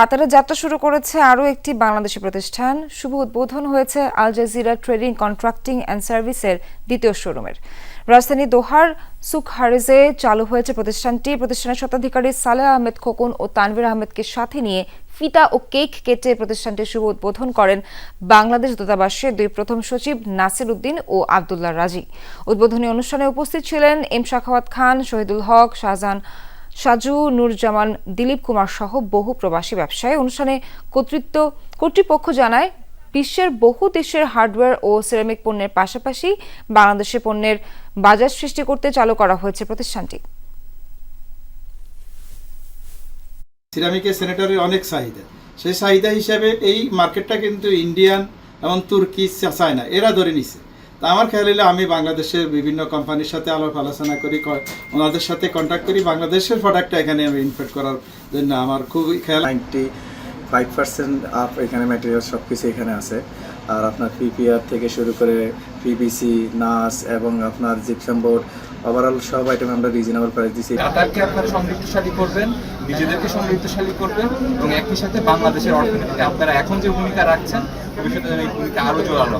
কাতারে যাত্রা শুরু করেছে আরও একটি বাংলাদেশি প্রতিষ্ঠান। শুভ উদ্বোধন হয়েছে Al Jazeera trading, contracting and সার্ভিসের দ্বিতীয় শোরুমের। রাজধানী দোহার সুক হারিজে চালু হয়েছে প্রতিষ্ঠানটি। প্রতিষ্ঠানের স্বত্বাধিকারী সালেহ আহমেদ খোকন ও তানভীর আহমেদকে সাথে নিয়ে ফিতা ও কেক কেটে প্রতিষ্ঠানটির শুভ উদ্বোধন করেন বাংলাদেশ দূতাবাসের দুই প্রথম সচিব নাসির উদ্দিন ও আবদুল্লাহ রাজি। উদ্বোধনী অনুষ্ঠানে উপস্থিত ছিলেন এম শাখাওয়াত খান, শহীদুল হক, শাহজাহান সাজু নূরজামান, দিলীপ কুমার সহ বহু প্রবাসী ব্যবসায়ী অনুষ্ঠানে কর্তৃত্ব কর্তৃপক্ষ জানায়, বিশ্বের বহু দেশের হার্ডওয়্যার ও সিরামিক পণ্যের পাশাপাশি বাংলাদেশে পণ্যের বাজার সৃষ্টি করতে চালু করা হয়েছে প্রতিষ্ঠানটি। সিরামিকের স্যানিটারির অনেক চাহিদা। সেই চাহিদা হিসাবে এই মার্কেটটা কিন্তু ইন্ডিয়ান এবং তুর্কি চায়না এরা ধরে নিছে। তা আমার খেয়াল হলে আমি বাংলাদেশের বিভিন্ন কোম্পানির সাথে আলাপ আলোচনা করি ওনাদের সাথে কন্ট্যাক্ট করি। বাংলাদেশের প্রোডাক্টটা এখানে আমি ইনফেক্ট করার জন্য আমার খুবই খেয়াল। নাইনটি ফাইভ পার্সেন্ট আপ এখানে ম্যাটেরিয়াল সব কিছু এখানে আছে। আর আপনার পিপিআর থেকে শুরু করে পিবিসি নাস এবং আপনার জিপসাম বোর্ড ওভারঅল সব আইটেম আমরা রিজনেবল প্রাইস দিচ্ছি কাতারকে আপনারা সমৃদ্ধশালী করবেন নিজেদেরকে সমৃদ্ধশালী করবেন এবং একই সাথে বাংলাদেশের অর্থনীতিতে আপনারা এখন যে ভূমিকা রাখছেন ভবিষ্যতে এই ভূমিকা আরও জোরালো।